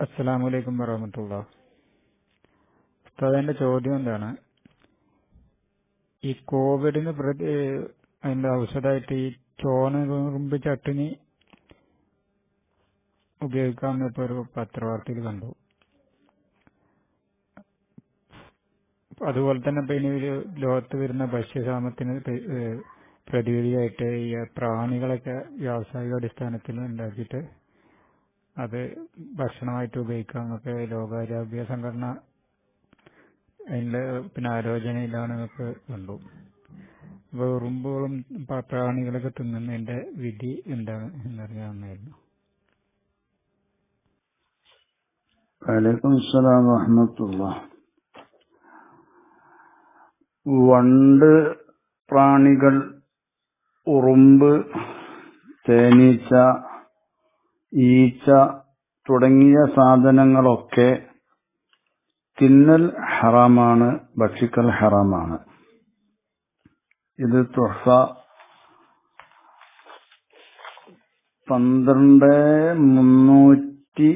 അസ്സലാമലൈക്കും വറഹമത്തുള്ള. ഉസ്താദിന്റെ ചോദ്യം എന്താണ്? ഈ കോവിഡിന് പ്രതി അതിന്റെ ഔഷധമായിട്ട് ഈ ചോണുറുമ്പ് ചട്ടിനി ഉപയോഗിക്കാമെന്ന് ഇപ്പൊ ഒരു പത്രവാർത്തയിൽ കണ്ടു. അതുപോലെ തന്നെ ഇപ്പൊ ഇനി ഒരു ലോകത്ത് വരുന്ന ഭക്ഷ്യക്ഷാമത്തിന് പ്ര- പ്രതിവിധിയായിട്ട് ഈ പ്രാണികളൊക്കെ വ്യാവസായിക അടിസ്ഥാനത്തിൽ ഉണ്ടാക്കിയിട്ട് അത് ഭക്ഷണമായിട്ട് ഉപയോഗിക്കാം എന്നൊക്കെ ലോകാരോഗ്യ സംഘടന അതിന്റെ പിന്നെ ആലോചനയിലാണ് എന്നൊക്കെ കണ്ടു. അപ്പൊ ഉറുമ്പുകളും പ്രാണികളൊക്കെ തിന്നുന്നതിന്റെ വിധി എന്താണ് എന്നറിയാവുന്നതായിരുന്നു. വലൈക്കും അസ്സലാം വറഹമത്തുള്ള. വണ്ട് പ്രാണികൾ ഉറുമ്പ് തേനീച്ച ഈച്ച തുടങ്ങിയ സാധനങ്ങളൊക്കെ തിന്നൽ ഹറാമാണ് ഭക്ഷിക്കൽ ഹറാമാണ്. ഇത് തുഹ പന്ത്രണ്ട് മുന്നൂറ്റി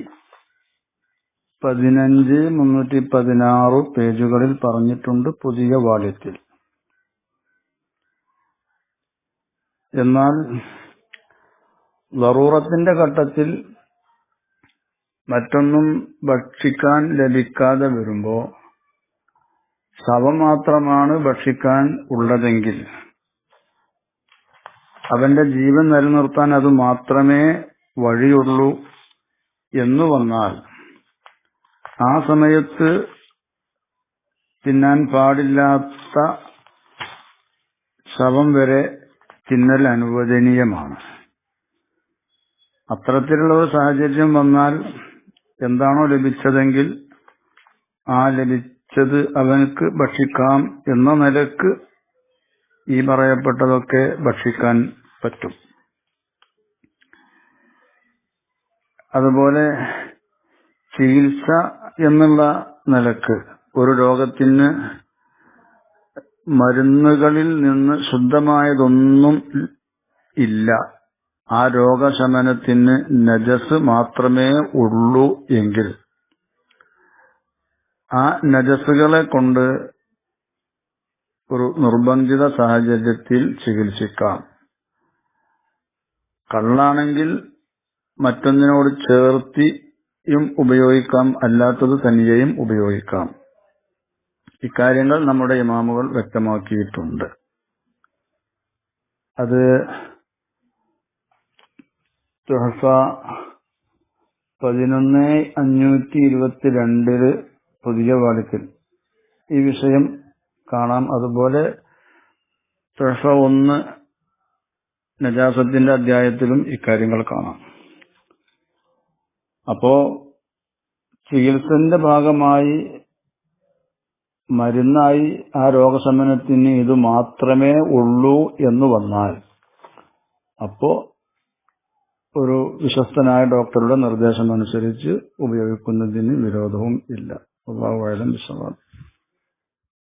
പതിനഞ്ച് മുന്നൂറ്റി പതിനാറ് പേജുകളിൽ പറഞ്ഞിട്ടുണ്ട് പുതിയ വാല്യത്തിൽ എന്നാൽ ലറൂറത്തിന്റെ ഘട്ടത്തിൽ മറ്റൊന്നും ഭക്ഷിക്കാൻ ലഭിക്കാതെ വരുമ്പോ ശവം മാത്രമാണ് ഭക്ഷിക്കാൻ ഉള്ളതെങ്കിൽ അവന്റെ ജീവൻ നിലനിർത്താൻ അത് മാത്രമേ വഴിയുള്ളൂ എന്ന് വന്നാൽ ആ സമയത്ത് തിന്നാൻ പാടില്ലാത്ത ശവം വരെ തിന്നൽ അനുവദനീയമാണ്. അത്തരത്തിലുള്ള ഒരു സാഹചര്യം വന്നാൽ എന്താണോ ലഭിച്ചതെങ്കിൽ ആ ലഭിച്ചത് അവനക്ക് ഭക്ഷിക്കാം എന്ന നിലയ്ക്ക് ഈ പറയപ്പെട്ടതൊക്കെ ഭക്ഷിക്കാൻ പറ്റും. അതുപോലെ ചികിത്സ എന്നുള്ള നിലയ്ക്ക് ഒരു രോഗത്തിന് മരുന്നുകളിൽ നിന്ന് ശുദ്ധമായതൊന്നും ഇല്ല. ആ രോഗശമനത്തിന് നജസ് മാത്രമേ ഉള്ളൂ എങ്കിൽ. ആ നജസുകളെ കൊണ്ട് ഒരു നിർബന്ധിത സാഹചര്യത്തിൽ ചികിത്സിക്കാം. കള്ളാണെങ്കിൽ മറ്റൊന്നിനോട് ചേർത്തിയും ഉപയോഗിക്കാം അല്ലാത്തത് തനിയെയും ഉപയോഗിക്കാം. ഇക്കാര്യങ്ങൾ നമ്മുടെ ഇമാമുകൾ വ്യക്തമാക്കിയിട്ടുണ്ട്. അത് തുഹഫ പതിനൊന്ന് അഞ്ഞൂറ്റി ഇരുപത്തിരണ്ടിൽ പുതിയ വാലിക്കൽ ഈ വിഷയം കാണാം. അതുപോലെ തുഹഫ ഒന്ന് നജാസത്തിന്റെ അധ്യായത്തിലും ഇക്കാര്യങ്ങൾ കാണാം. അപ്പോ ചികിത്സന്റെ ഭാഗമായി മരുന്നായി ആ രോഗശമനത്തിന് ഇത് മാത്രമേ ഉള്ളൂ എന്ന് വന്നാൽ അപ്പോ ഒരു വിശ്വസ്തനായ ഡോക്ടറുടെ നിർദ്ദേശമനുസരിച്ച് ഉപയോഗിക്കുന്നതിന് വിരോധവും ഇല്ല. അള്ളാഹു ആയാലും വിശ്വാസം